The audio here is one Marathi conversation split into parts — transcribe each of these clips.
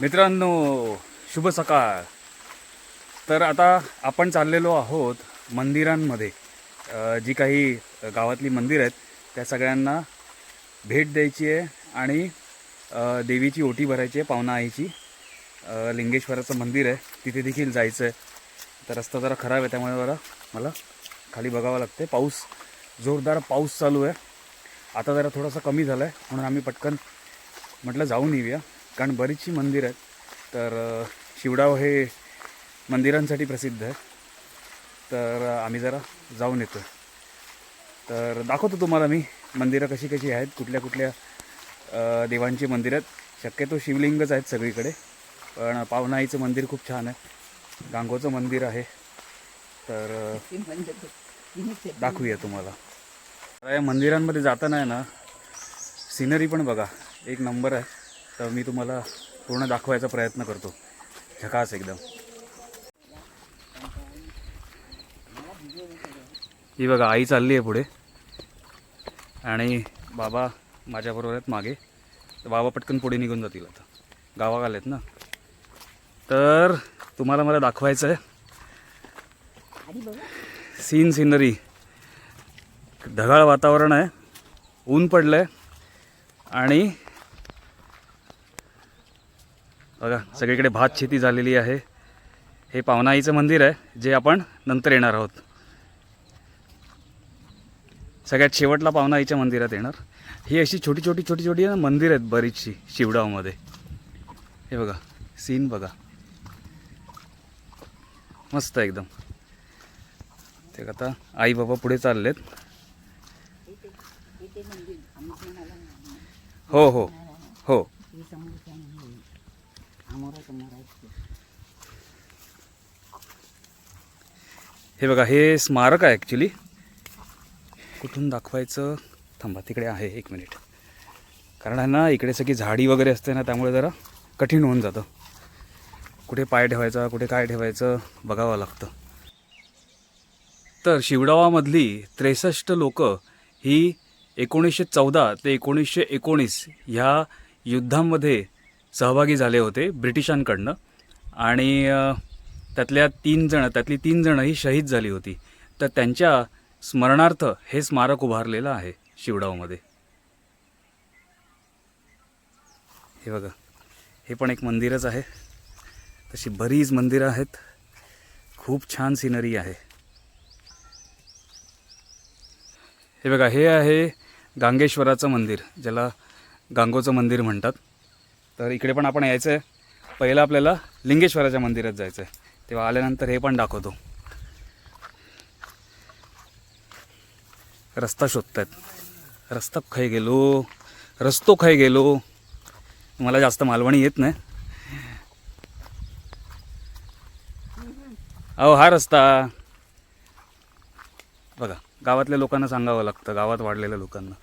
मित्रांनो शुभ सकाळ. तर आता आपण चाललेलो आहोत मंदिरांमध्ये. जी काही गावातली मंदिरं आहेत त्या सगळ्यांना भेट द्यायची आहे आणि देवीची ओटी भरायची आहे पावना आईची. लिंगेश्वराचं मंदिर आहे तिथे देखील जायचं आहे तर रस्ता जरा खराब आहे त्यामुळे जरा मला खाली बघावं लागते पाऊस जोरदार पाऊस चालू आहे. आता जरा थोडासा कमी झाला आहे म्हणून आम्ही पटकन म्हटलं जाऊन येऊया. कारण बरीचशी मंदिर आहेत. तर शिवडाव हे मंदिरांसाठी प्रसिद्ध आहे तर आम्ही जरा जाऊन येतो तर दाखवतो तुम्हाला मी मंदिरं कशी कशी आहेत. कुठल्या कुठल्या देवांची मंदिरं आहेत. शक्यतो शिवलिंगच आहेत सगळीकडे. पण पावनाईचं मंदिर खूप छान आहे. गांगोचं मंदिर आहे. तर दाखवूया तुम्हाला. या मंदिरांमध्ये जाताना आहे ना सिनरी पण बघा. एक नंबर आहे. तर मी तुम्हाला पूर्ण दाखवायचा प्रयत्न करतो. झकास एकदम. ही बघा आई चालली आहे पुढे. आणि बाबा माझ्याबरोबर आहेत मागे. तर बाबा पटकन पुढे निघून जातील आता. गावात आलेत ना? तर तुम्हाला मला दाखवायचं आहे सीन सिनरी ढगाळ वातावरण आहे. ऊन पडलं आहे आणि बघा सगळीकडे भात शेती झालेली आहे. हे पावनाईचं मंदिर आहे जे आपण नंतर येणार आहोत. सगळ्यात शेवटला पावनाईच्या मंदिरात येणार. ही अशी छोटी छोटी छोटी छोटी मंदिर आहेत बरीचशी शिवडावमध्ये हे बघा सीन बघा. मस्त एकदम. ते आता आई बाबा पुढे चाललेत. हो हो हो. हे बघा हे स्मारक आहे ॲक्च्युली कुठून दाखवायचं? थांबा तिकडे आहे एक मिनिट कारण आहे ना इकडे सगळी झाडी वगैरे असते ना त्यामुळे जरा कठीण होऊन जातं. कुठे पाय ठेवायचा कुठे काय ठेवायचं बघावं लागतं. तर शिवडावामधली त्रेसष्ट लोक ही एकोणीसशे चौदा ते एकोणीसशे एकोणीस ह्या युद्धामध्ये सहभागी झाले होते ब्रिटिशांकडनं. आणि त्यातल्या तीन जणं त्यातली तीन जणं ही शहीद झाली होती. तर त्यांच्या स्मरणार्थ हे स्मारक उभारलेलं आहे शिवडावमध्ये. हे बघा हे पण एक मंदिरच आहे. तशी बरीच मंदिरं आहेत. खूप छान सिनरी आहे. हे बघा हे आहे गांगेश्वराचं मंदिर ज्याला गांगोचं मंदिर म्हणतात. तर इकडे पण आपण यायचं आहे पहिलं आपल्याला लिंगेश्वराच्या मंदिरात जायचं आहे तेव्हा आल्यानंतर हे पण दाखवतो. रस्ता शोधतायत. रस्ता खाई गेलो? रस्तो खाई गेलो? मला जास्त मालवणी येत नाही. अहो हा रस्ता. बघा गावातल्या लोकांना सांगावं लागतं. गावात वाढलेल्या लोकांना.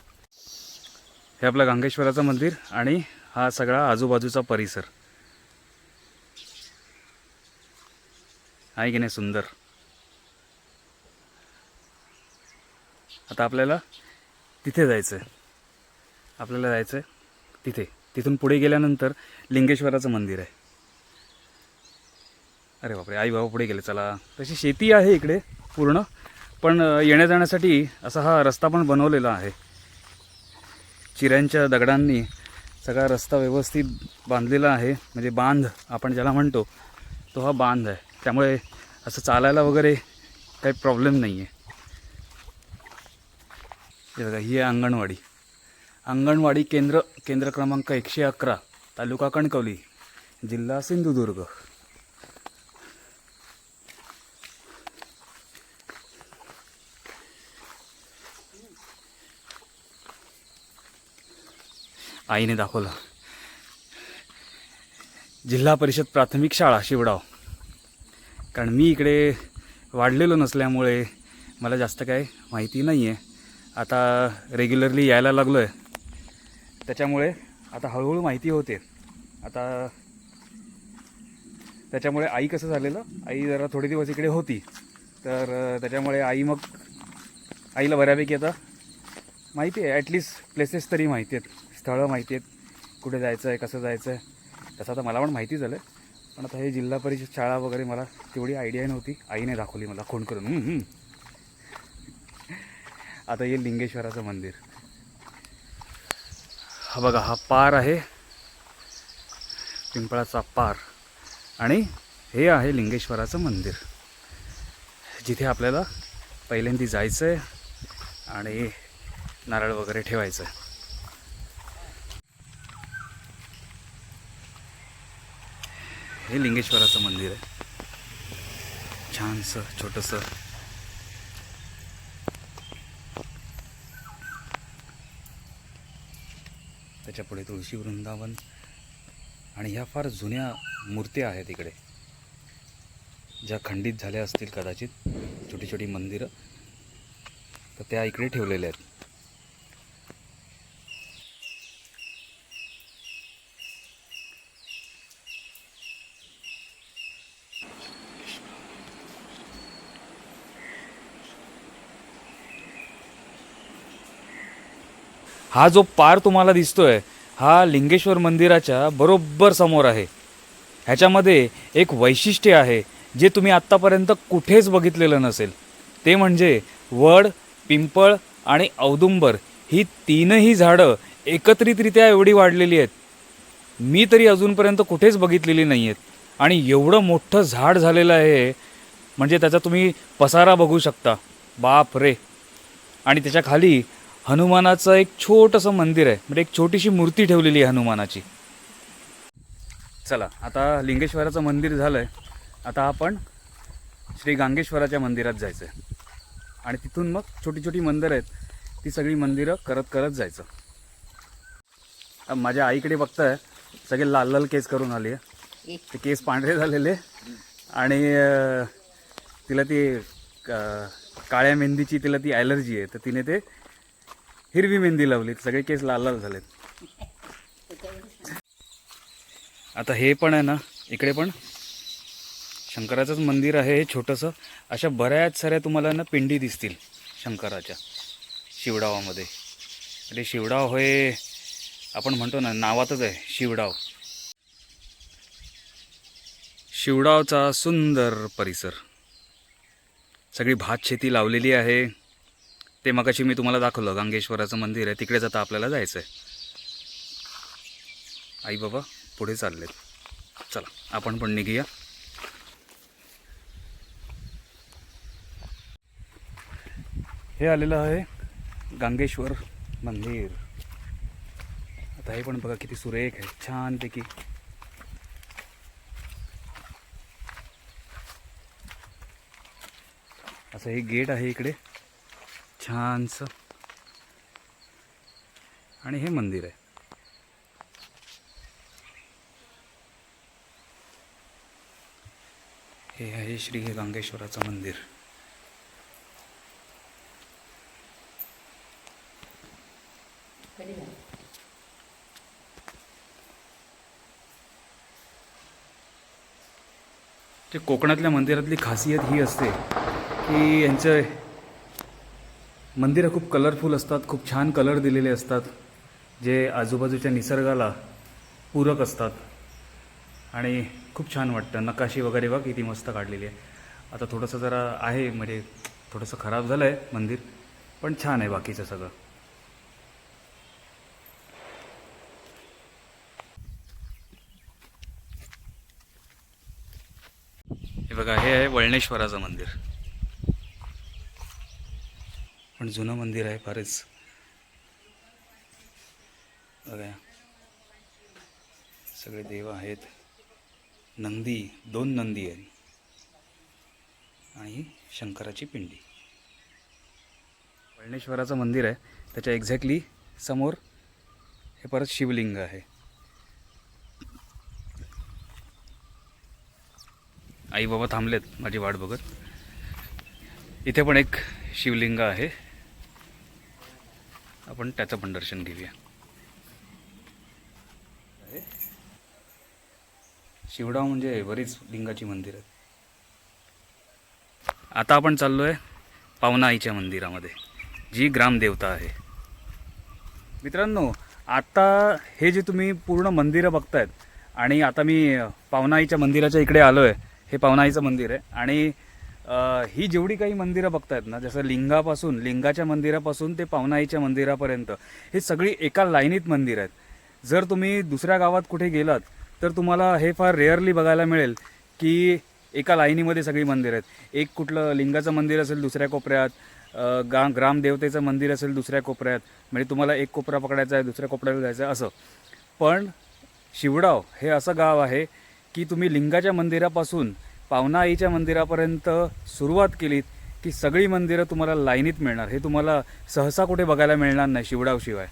हे आपलं गांगेश्वराचं मंदिर आणि हा सगळा आजूबाजूचा परिसर. आहे की नाही सुंदर? आता आपल्याला तिथे जायचं आहे आपल्याला जायचं आहे तिथे. तिथून पुढे गेल्यानंतर लिंगेश्वराचं मंदिर आहे. अरे बापरे आई बाबा पुढे गेले. चला. तशी शेती आहे इकडे पूर्ण पण येण्या जाण्यासाठी असा हा रस्ता पण बनवलेला आहे. चिऱ्यांच्या दगडांनी सगळा रस्ता व्यवस्थित बांधलेला आहे. म्हणजे बांध आपण ज्याला म्हणतो तो हा बांध आहे. त्यामुळे असं चालायला वगैरे काही प्रॉब्लेम नाही आहे हे बघा ही आहे अंगणवाडी. अंगणवाडी केंद्र केंद्र क्रमांक एकशे अकरा तालुका कणकवली जिल्हा सिंधुदुर्ग. आईने दाखवलं. जिल्हा परिषद प्राथमिक शाळा शिवडाव. कारण मी इकडे वाढलेलो नसल्यामुळे मला जास्त काय माहिती नाही आहे आता रेग्युलरली यायला लागलो आहे त्याच्यामुळे आता हळूहळू माहिती होते. आता त्याच्यामुळे आई कसं झालेलं? आई जरा थोडे दिवस इकडे होती. तर त्याच्यामुळे आई मग आईला बऱ्यापैकी आता माहिती आहे ॲटलिस्ट प्लेसेस तरी माहिती आहेत. स्थळं माहिती आहेत. कुठे जायचं आहे कसं जायचं आहे तसं आता मला पण माहिती झालं. पण आता हे जिल्हा परिषद शाळा वगैरे मला तेवढी आयडिया नव्हती. आईने दाखवली मला फोन करून. आता हे लिंगेश्वराचं मंदिर. हा बघा हा पार आहे. पिंपळाचा पार. आणि हे आहे लिंगेश्वराचं मंदिर. जिथे आपल्याला पहिल्यांदा जायचं आहे आणि नारळ वगैरे ठेवायचं. हे लिंगेश्वराचं मंदिर आहे. छानसं छोटंसं. त्याच्या पुढे तुळशी वृंदावन आणि ह्या फार जुन्या मूर्त्या आहेत इकडे. ज्या खंडित झाल्या असतील कदाचित छोटी छोटी मंदिरं. तर त्या इकडे ठेवलेल्या आहेत. हा जो पार तुम्हाला दिसतोय हा लिंगेश्वर मंदिराच्या बरोबर समोर आहे. ह्याच्यामध्ये एक वैशिष्ट्य आहे जे तुम्ही आत्तापर्यंत कुठेच बघितलेलं नसेल. ते म्हणजे वड पिंपळ आणि औदुंबर ही तीनही झाडं एकत्रितरित्या एवढी वाढलेली आहेत. मी तरी अजूनपर्यंत कुठेच बघितलेली नाही आहेत आणि एवढं मोठं झाड झालेलं आहे म्हणजे त्याचा तुम्ही पसारा बघू शकता. बाप रे. आणि त्याच्याखाली हनुमानाचं एक छोटंसं मंदिर आहे. म्हणजे एक छोटीशी मूर्ती ठेवलेली आहे हनुमानाची. चला आता लिंगेश्वराचं मंदिर झालं आहे आता आपण श्री गांगेश्वराच्या मंदिरात जायचं आहे आणि तिथून मग छोटी छोटी मंदिरं आहेत ती सगळी मंदिरं करत करत जायचं. माझ्या आईकडे बघताय सगळे लाल लाल केस करून आली ते केस पांढरे झालेले. आणि तिला ती काळ्या मेहंदीची तिला ती ॲलर्जी आहे. तर तिने ते हिरवी मेहंदी लावली सगळे केस लाल लाल झालेत. आता हे पण आहे ना इकडे पण. शंकराचंच मंदिर आहे हे छोटंसं. अशा बऱ्याच साऱ्या तुम्हाला ना पिंडी दिसतील शंकराच्या शिवडावामध्ये. म्हणजे शिवडाव हे आपण म्हणतो ना नावातच आहे शिवडाव. शिवडावचा सुंदर परिसर. सगळी भात शेती लावलेली आहे. ते मगाशी मी तुम्हाला दाखवलं गांगेश्वराचं मंदिर आहे. तिकडेच आता आपल्याला जायचं आहे आई बाबा पुढे चाललेत. चला आपण पण निघूया. हे आलेलं आहे गांगेश्वर मंदिर. आता हे पण बघा किती सुरेख आहे छानपैकी. असं हे गेट आहे इकडे. छानसं. आणि हे मंदिर आहे. हे आहे श्री गांगेश्वराचं मंदिर. ते कोकणातल्या मंदिरातली खासियत ही असते की यांचं मंदिरं खूप कलरफुल असतात खूप छान कलर दिलेले असतात जे आजूबाजूच्या निसर्गाला पूरक असतात. आणि खूप छान वाटतं. नकाशी वगैरे बघ किती मस्त काढलेली आहे. आता थोडंसं जरा आहे म्हणजे थोडंसं खराब झालं आहे मंदिर पण छान आहे बाकीचं सगळं. हे बघा हे आहे वळणेश्वराचं मंदिर. पण जुनं मंदिर आहे फारच. बघा. सगळे देव आहेत. नंदी दोन नंदी आहेत. आणि शंकराची पिंडी. वळणेश्वराचं मंदिर आहे. त्याच्या एक्झॅक्टली समोर हे परत शिवलिंग आहे. आई बाबा थांबलेत. माझी वाट बघत. इथे पण एक शिवलिंग आहे. आपण त्याचं पण दर्शन घेऊया. शिवडाव म्हणजे बरीच लिंगाची मंदिर. आहेत आता आपण चाललो आहे पावना आईच्या मंदिरामध्ये जी ग्रामदेवता आहे. मित्रांनो आता हे जे तुम्ही पूर्ण मंदिरं बघतायत आणि आता मी पावनाईच्या मंदिराच्या इकडे आलो आहे हे पावनाईचं मंदिर आहे आणि ही जेवढी काही मंदिरं बघतायत ना जसं लिंगापासून लिंगाच्या मंदिरापासून ते पावनाईच्या मंदिरापर्यंत हे सगळी एका लाईनीत मंदिर आहेत. जर तुम्ही दुसऱ्या गावात कुठे गेलात तर तुम्हाला हे फार रेअरली बघायला मिळेल की एका लाईनीमध्ये सगळी मंदिरं आहेत. एक कुठलं लिंगाचं मंदिर असेल दुसऱ्या कोपऱ्यात गा ग्रामदेवतेचं मंदिर असेल दुसऱ्या कोपऱ्यात म्हणजे तुम्हाला एक कोपरा पकडायचा आहे दुसऱ्या कोपऱ्याला जायचं आहे असं. पण शिवडाव हे असं गाव आहे की तुम्ही लिंगाच्या मंदिरापासून पावना आईच्या मंदिरापर्यंत सुरुवात केलीत की सगळी मंदिरं तुम्हाला लाईनीत मिळणार. हे तुम्हाला सहसा कुठे बघायला मिळणार नाही शिवडावशिवाय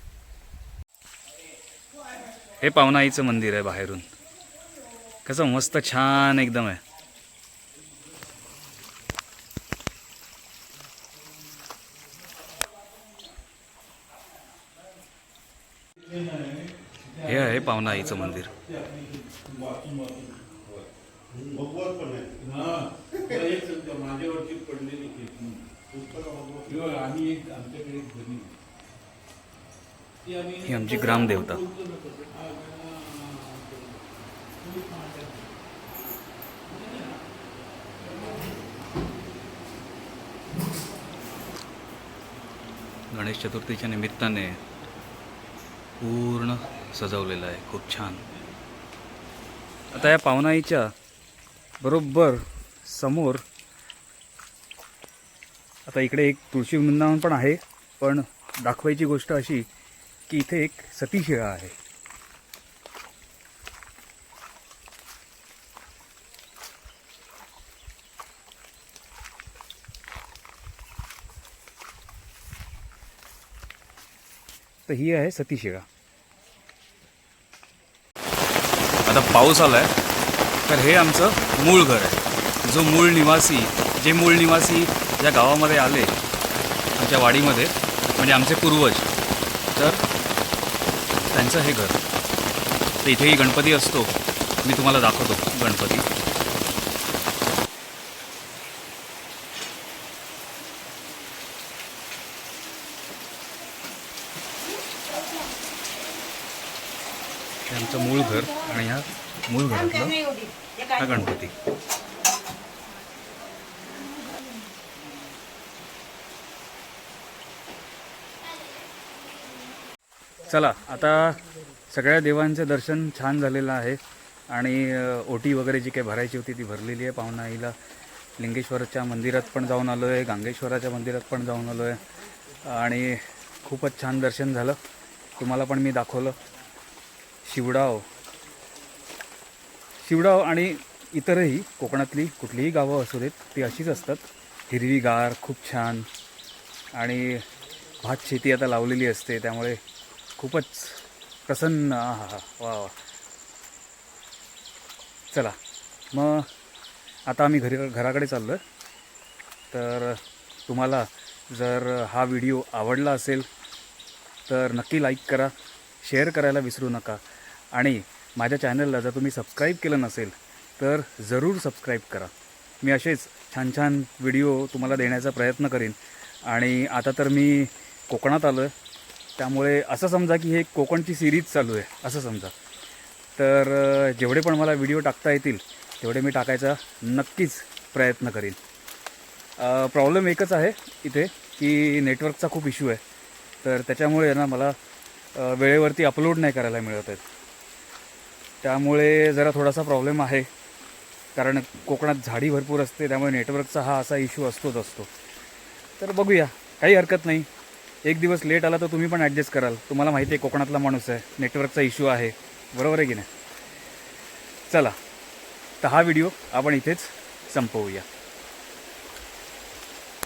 हे पावना आईचं मंदिर आहे बाहेरून. कसं मस्त छान एकदम आहे. हे आहे पावना आईचं मंदिर एक माझ्यावरची पडलेली किंवा आम्ही एक आमच्याकडे एक धनी ही आमची ग्रामदेवता. गणेश चतुर्थीच्या निमित्ताने पूर्ण सजवलेलं आहे. खूप छान. आता या पावनाईच्या बरोबर. समोर. आता इकडे एक तुळशी वृंदावन पण आहे पण दाखवायची गोष्ट अशी की इथे एक सतीशिळा आहे. तर ही आहे सतीशिळा आता पाऊस आलाय. तर हे आमचं मूळ घर आहे. जो मूळ निवासी जे मूळ निवासी या गावामध्ये आले आमच्या वाडीमध्ये म्हणजे आमचे पूर्वज तर त्यांचं हे घर. तर इथेही गणपती असतो. मी तुम्हाला दाखवतो गणपती. आमचं मूळ घर आणि ह्या मूळ घरातलं. हा गणपती. चला आता सगळ्या देवांचं दर्शन छान झालेलं आहे. आणि ओटी वगैरे जी काही भरायची होती ती भरलेली आहे पाहुणा आईला. लिंगेश्वराच्या मंदिरात पण जाऊन आलो आहे गांगेश्वराच्या मंदिरात पण जाऊन आलो आहे आणि खूपच छान दर्शन झालं. तुम्हाला पण मी दाखवलं. शिवडाव. शिवडाव आणि इतरही कोकणातली कुठलीही गावं असू देत ती अशीच असतात. हिरवीगार खूप छान. आणि भात शेती आता लावलेली असते त्यामुळे खूपच प्रसन्न. हा हा वा वा. चला मग आता आम्ही घरी घराकडे चाललो आहे तर तुम्हाला जर हा व्हिडिओ आवडला असेल तर नक्की लाईक करा शेअर करायला विसरू नका. आणि माझ्या चॅनलला जर तुम्ही सबस्क्राईब केलं नसेल तर जरूर सबस्क्राईब करा. मी असेच छान छान व्हिडिओ तुम्हाला देण्याचा प्रयत्न करीन. आणि आता तर मी कोकणात आलो आहे त्यामुळे असं समजा की हे कोकणची सिरीज चालू आहे असं समजा. तर जेवढे पण मला व्हिडिओ टाकता येतील तेवढे मी टाकायचा नक्कीच प्रयत्न करीन. प्रॉब्लेम एकच आहे इथे की नेटवर्कचा खूप इश्यू आहे. तर त्याच्यामुळे ना मला वेळेवरती अपलोड नाही करायला मिळत आहेत. त्यामुळे जरा थोडासा प्रॉब्लेम आहे. कारण कोकणात झाडी भरपूर असते त्यामुळे नेटवर्कचा हा असा इश्यू असतोच असतो. तर बघूया काही हरकत नाही. एक दिवस लेट आला तर तुम्ही पण ॲडजस्ट कराल. तुम्हाला माहिती आहे कोकणातला माणूस आहे. नेटवर्कचा इश्यू आहे. बरोबर आहे की नाही? चला तर हा व्हिडिओ आपण इथेच संपवूया.